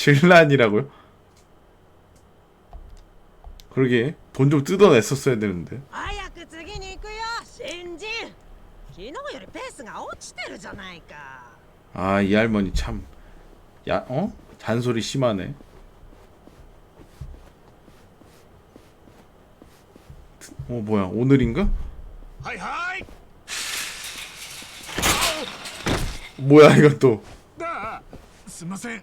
질란이라고요? 그러게 돈 좀 뜯어냈었어야 되는데 早く次に行くよ新人昨日よりペースが落ちてるじゃないか 아 이 할머니 참 야, 어? 잔소리 심하네 어 뭐야 오늘인가? はいはい 뭐야 이건 또 だあすんません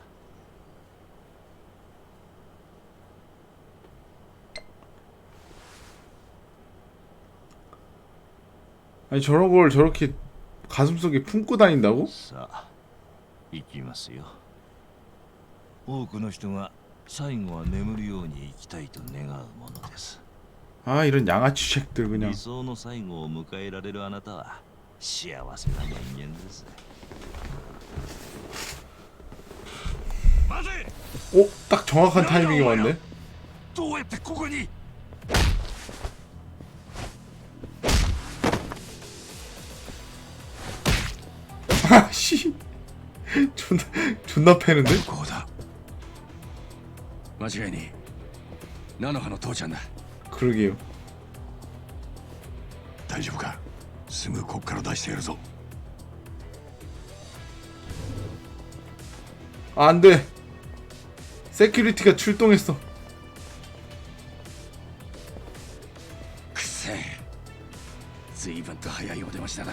아니 저런 걸 저렇게 가슴속에 품고 다닌다고? さあ行きますよ多くの人が最後は眠るように生きたいと願うものです 아 이런 양아치 쉑들 그냥 理想の最後を迎えられるあなたは幸せな人間です 待て 어? 딱 정확한 타이밍이 왔네 どうやってここに 씨 존나 존나 패는데? こうだ間違いに菜の葉の父ちゃんだ 그러게요 大丈夫かすぐこっから出してやるぞ 아, 안돼 세큐리티가 출동했어 くせえ随分と早いお出ましだな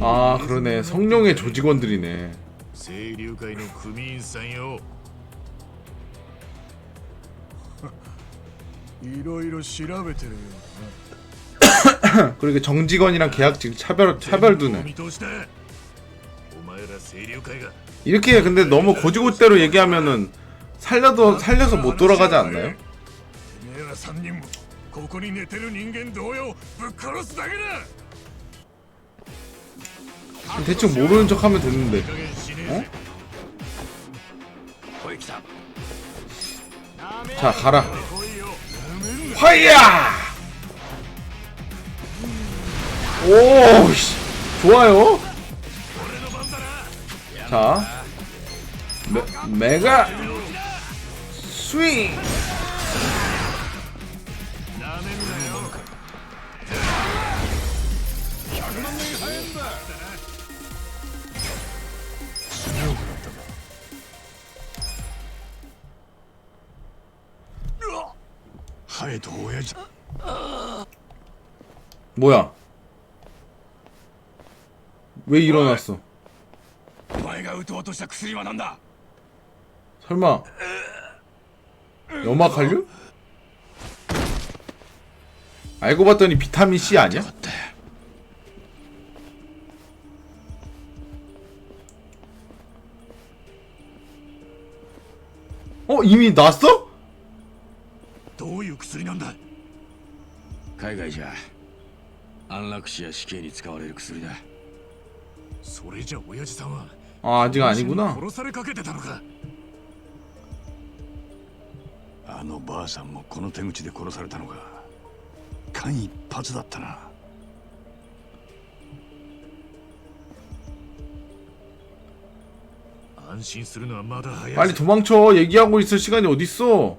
아 그러네 성룡의 조직원들이네 清流会の組員さんよいろいろ調べてるよ 그러게 정직원이랑 계약직 차별 うな 차별두네 見通しだお前ら清流会が 이렇게 근데 너무 고지고대로 얘기하면은 살려도 살려서 못 돌아가지 않나요? てめえら3人もここに寝てる人間同様ぶっ殺すだけだ 대충 모르는 척 하면 되는데. 어? 자 가라. 화이야! 오 씨. 좋아요. 자 메, 메가 스윙. 뭐야? 왜 일어났어? 설마 염화 칼륨? 알고 봤더니 비타민 C 아니야? 어 이미 났어? 海外じゃ 安楽死や死刑に使われる薬だそれじゃ親父さんは 아 아직 아니구나 殺されかけてたのかあのばあさんもこの手口で殺されたのか間一髪だったな安心するのはまだ早い 빨리 도망쳐 얘기하고 있을 시간이 어딨어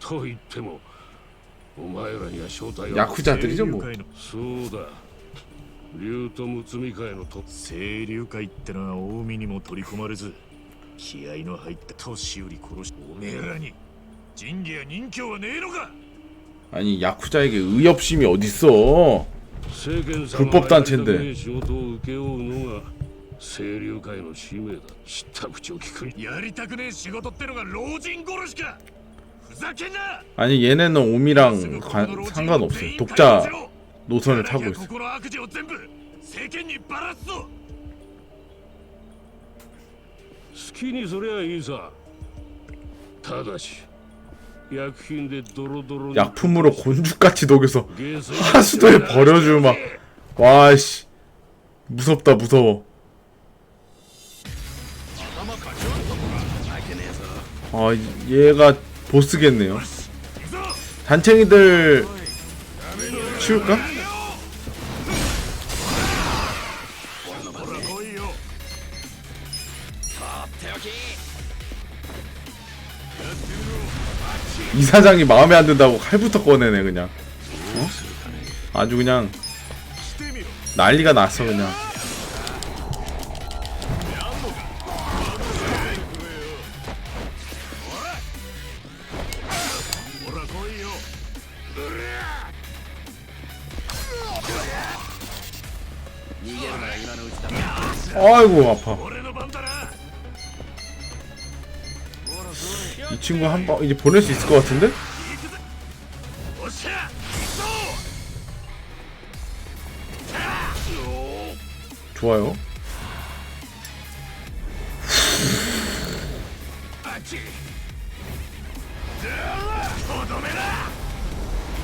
と言ってもお前らには正体ヤクザ들이죠 清 뭐 流会のそうだ竜と睦み会のトッ清流会ってのは近江にも取り込まれず気合の入った年寄り殺しおめえらに仁義や任教はねえのか 아니 야쿠자에게 의협심이 어딨어 政権様 불법 단체인데 がやりたくねえ仕事を請け負うのが清流会の使命だ知った口を聞くやりたくねえ仕事ってのが老人殺しかふざけんな 아니 얘네는 오미랑 관, 상관없어요. 독자 노선을 타고 있어. 약품으로 곤죽같이 녹여서 하수도에 버려주마. 와씨. 무섭다 무서워. 아 얘가 보스겠네요 단챙이들 치울까? 이 사장이 마음에 안 든다고 칼부터 꺼내네 그냥 어? 아주 그냥 난리가 났어 그냥 돌아서요. 아이고 아파. 이 친구 한 방 이제 보낼 수 있을 것 같은데? 좋아요.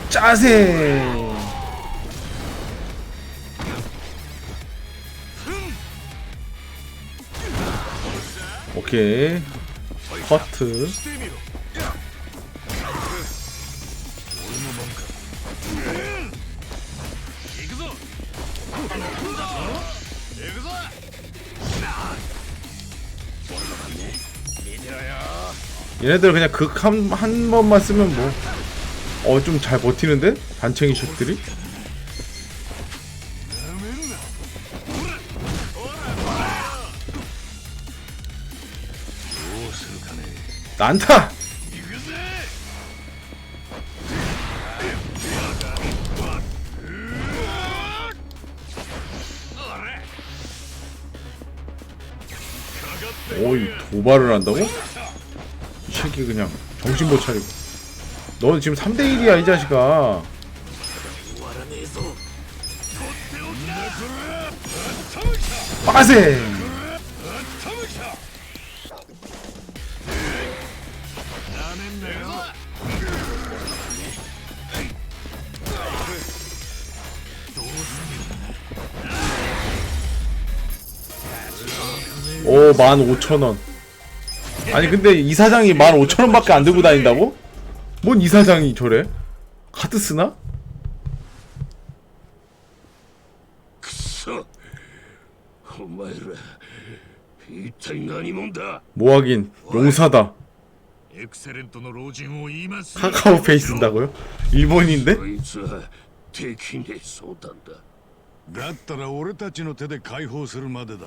짜세. 오케이. 커트 얘네들 그냥 극 한 한 번만 쓰면 뭐 어 좀 잘 버티는데? 반챙이 슛들이? 난타! 오이 도발을 한다고? 새끼 그냥 정신 못 차리고. 너 지금 3대1이야 이 자식아. 빠세! 오, 15,000원. 아니 근데 이 사장이 15,000원밖에 안 들고 다닌다고? 뭔 이 사장이 저래? 카드 쓰나? くそお前ら一体何者だ 뭐하긴 용사다 エクセレントの老人を言いますよ 카카오페이 쓴다고요? 일본인데? こいつは敵ね相談だだったら俺たちの手で解放するまでだ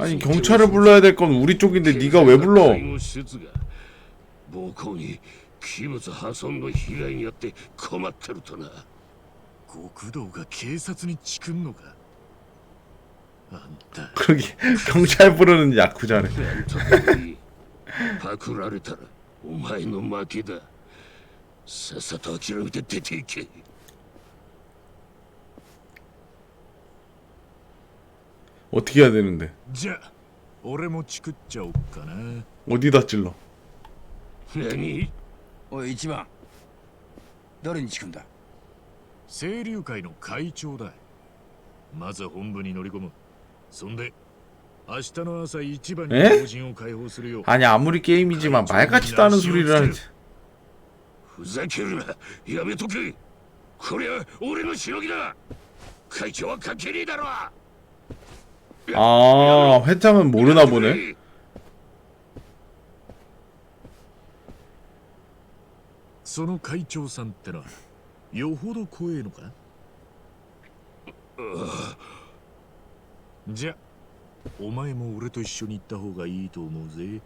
아니 に 경찰을 불러야 될 건 우리 쪽인데 네가 왜 불러? 介護施設が暴行に器物破損の被害によって困ってるとな極道が警察にチクんのかあんた 그러게 경찰 부르는 야쿠자래. なんとでもいいパクられたらお前の負けださっさと諦めて出ていけ 어떻게 해야 되는데? じゃあ俺もチクっちゃおっかな 어디다 찔러? 何おい一番。誰にチクんだ。清流会の会長だまず本部に乗り込むそんで明日の朝一番にえ法人を解放するよ 아니 아무리 게임이지만 말 같지도 않은 소리를 하지. ふざけるなやめとけこれは俺のしのぎだ会長は関係ねえだろ 아 회장은 모르나 보네. その会長さんってのはよほど怖えのかじゃお前も俺と一緒に行った方がいいと思うぜ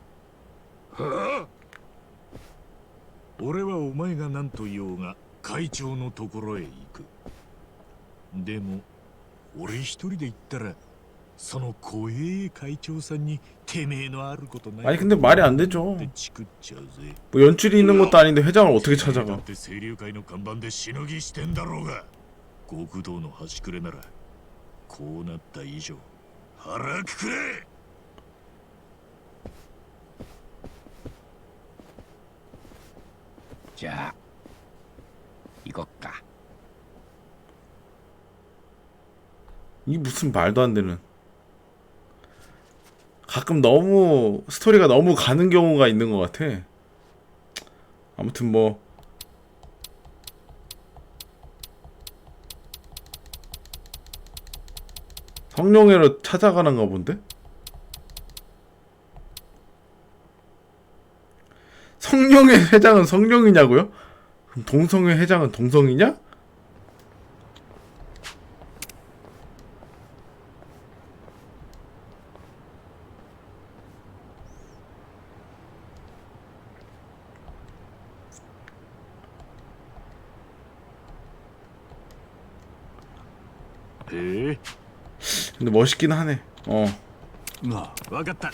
は俺はお前が何と言おうが会長のところへ行くでも俺一人で行ったら その怖え会長さんにてめえのあることない 아니 근데 말이 안 되죠. ってチクっちゃうぜ 뭐 연줄이 있는 것도 아닌데 회장을 어떻게 だ 찾아가? って清流会の看板でしのぎしてんだろうが極道の端くれならこうなった以上腹くくれじゃあ。行こっか。 이 무슨 말도 안 되는. 가끔 너무 스토리가 너무 가는 경우가 있는 것 같아. 아무튼 뭐 성룡회로 찾아가는가 본데? 성룡회 회장은 성룡이냐고요? 그럼 동성회 회장은 동성이냐? え 근데 멋있긴 하네. 어. わかった